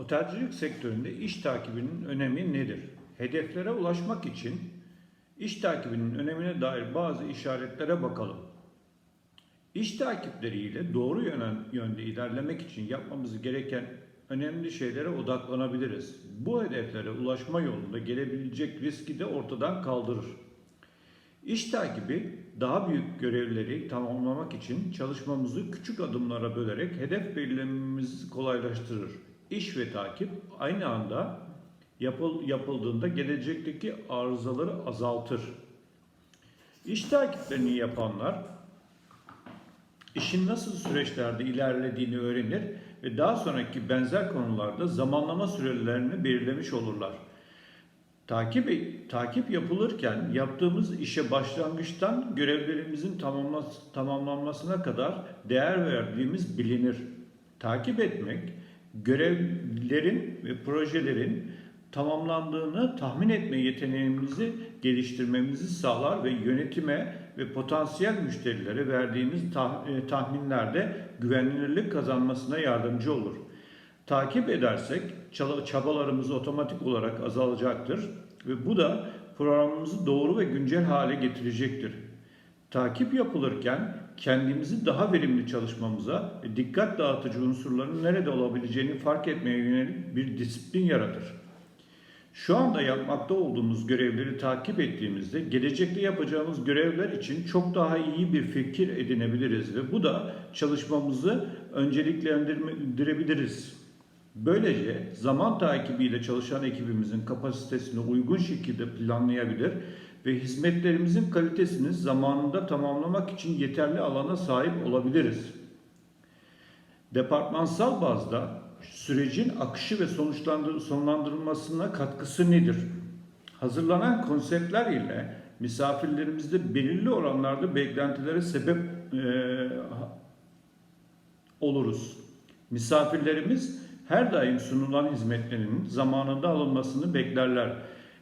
Otelcilik sektöründe iş takibinin önemi nedir? Hedeflere ulaşmak için iş takibinin önemine dair bazı işaretlere bakalım. İş takipleriyle doğru yönde ilerlemek için yapmamız gereken önemli şeylere odaklanabiliriz. Bu hedeflere ulaşma yolunda gelebilecek riski de ortadan kaldırır. İş takibi daha büyük görevleri tamamlamak için çalışmamızı küçük adımlara bölerek hedef belirlememizi kolaylaştırır. İş ve takip aynı anda yapıl, yapıldığında gelecekteki arızaları azaltır. İş takiplerini yapanlar işin nasıl süreçlerde ilerlediğini öğrenir ve daha sonraki benzer konularda zamanlama sürelerini belirlemiş olurlar. Takip takip yapılırken yaptığımız işe başlangıçtan görevlerimizin tamamlanmasına kadar değer verdiğimiz bilinir. Takip etmek görevlerin ve projelerin tamamlandığını tahmin etme yeteneğimizi geliştirmemizi sağlar ve yönetime ve potansiyel müşterilere verdiğimiz tah- e, tahminlerde güvenilirlik kazanmasına yardımcı olur. Takip edersek çabalarımız otomatik olarak azalacaktır ve bu da programımızı doğru ve güncel hale getirecektir. Takip yapılırken kendimizi daha verimli çalışmamıza ve dikkat dağıtıcı unsurların nerede olabileceğini fark etmeye yönelik bir disiplin yaratır. Şu anda yapmakta olduğumuz görevleri takip ettiğimizde gelecekte yapacağımız görevler için çok daha iyi bir fikir edinebiliriz ve bu da çalışmamızı önceliklendirebiliriz. Böylece zaman takibiyle çalışan ekibimizin kapasitesini uygun şekilde planlayabilir ve hizmetlerimizin kalitesini zamanında tamamlamak için yeterli alana sahip olabiliriz. Departmansal bazda sürecin akışı ve sonlandırılmasına katkısı nedir? Hazırlanan konseptler ile misafirlerimizde belirli oranlarda beklentilere sebep eee, oluruz. Misafirlerimiz her daim sunulan hizmetlerin zamanında alınmasını beklerler.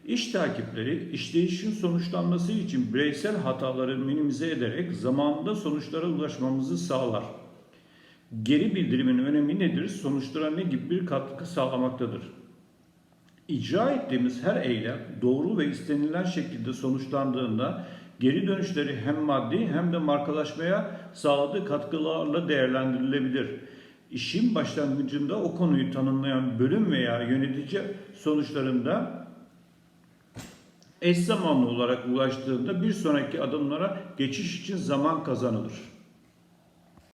İş takipleri işleyişin sonuçlanması için bireysel hataları minimize ederek zamanında sonuçlara ulaşmamızı sağlar. Geri bildirimin önemi nedir? Sonuçlara ne gibi bir katkı sağlamaktadır? İcra ettiğimiz her eylem doğru ve istenilen şekilde sonuçlandığında geri dönüşleri hem maddi hem de markalaşmaya sağladığı katkılarla değerlendirilebilir. İşin başlangıcında o konuyu tanımlayan bölüm veya yönetici sonuçlarında eş zamanlı olarak ulaştığında bir sonraki adımlara geçiş için zaman kazanılır.